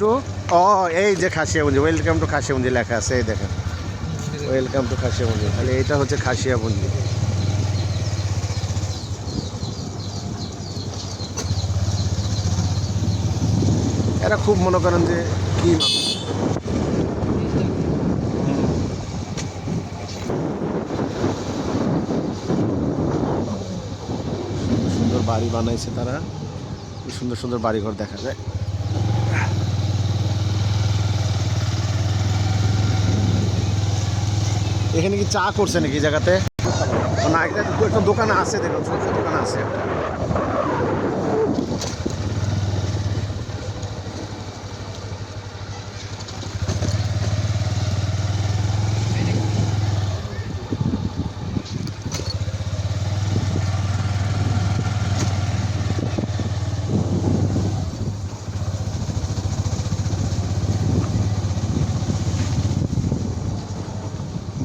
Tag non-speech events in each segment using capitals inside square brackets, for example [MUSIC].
Two ও, এই যে খাসিয়াবন্দি welcome to খাসিয়াবন্দি লেখা আছে, এই দেখেন। ওয়েলকাম টু খাসিয়াবন্দি তাহলে এটা হচ্ছে খাসিয়াবন্দি এরা খুব মনে করেন যে কি সুন্দর বাড়ি বানাইছে তারা। সুন্দর সুন্দর বাড়িঘর দেখা যায়। এখানে কি চা করছে নাকি জায়গাতে? না একটা দোকান আছে, দেখুন ছোট দোকান আছে একটা।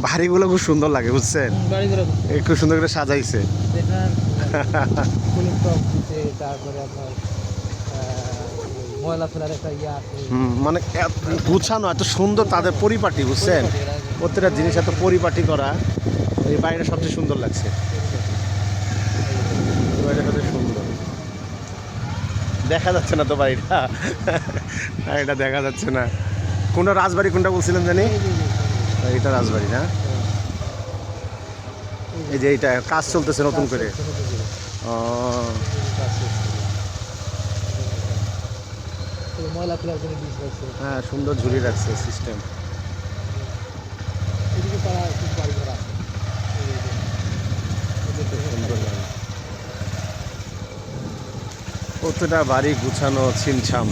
বাড়িগুলো খুব সুন্দর লাগে বুঝছেন? খুব সুন্দর। করে সাজাইছে। [LAUGHS] একটা মানে গুছানো এত সুন্দর তাদের পরিপাটি বুঝছেন? প্রত্যেকটা জিনিস এত পরিপাটি করা এই বাড়িটা সবচেয়ে সুন্দর লাগছে। বাড়িটা সবচেয়ে সুন্দর। দেখা যাচ্ছে না তো বাড়িটা? [LAUGHS] এটা দেখা যাচ্ছে না। কোনটা রাজবাড়ি কোনটা বলছিলেন জানি? এটা রাজবাড়ি না? এই যে এইটা কাজ চলতেছে নতুন করে। হ্যাঁ সুন্দর ঝুলি রাখছে সিস্টেম। প্রত্যেকটা বাড়ি গুছানো ছিমছাম।